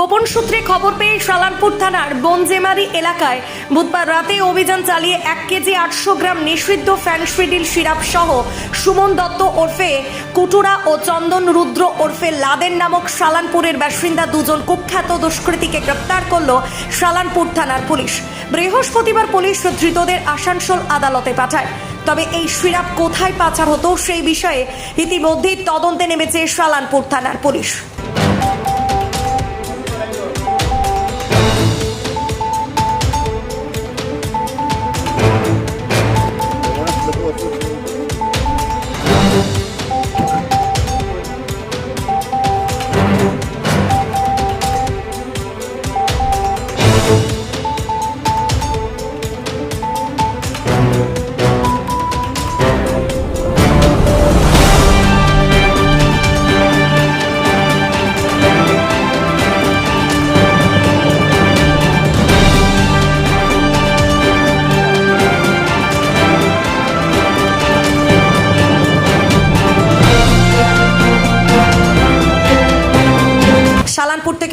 গোপন সূত্রে খবর পেয়ে সালানপুর থানার বনজেমারি এলাকায় বুধবার রাতে অভিযান চালিয়ে এক কেজি আটশো গ্রাম নিষিদ্ধ ফ্যানসিডিল সিরাপ সহ সুমন দত্ত ওরফে কুটুরা ও চন্দন রুদ্র ওরফে লাদেন নামক সালানপুরের বাসিন্দা দুজন কুখ্যাত দুষ্কৃতীকে গ্রেপ্তার করল সালানপুর থানার পুলিশ। বৃহস্পতিবার পুলিশ ধৃতদের আসানসোল আদালতে পাঠায়। তবে এই সিরাপ কোথায় পাচার হতো সেই বিষয়ে ইতিমধ্যেই তদন্তে নেমেছে সালানপুর থানার পুলিশ। সালানপুর থেকে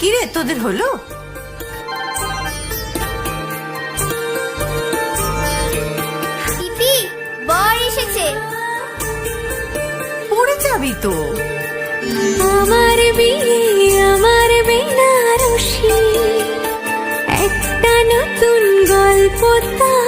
কিরে তোদের হলো? পিপি বর এসেছে। পড়ে যাবি তো। আমার বিয়ে আমার বেনারসি। একটা নতুন গল্প তার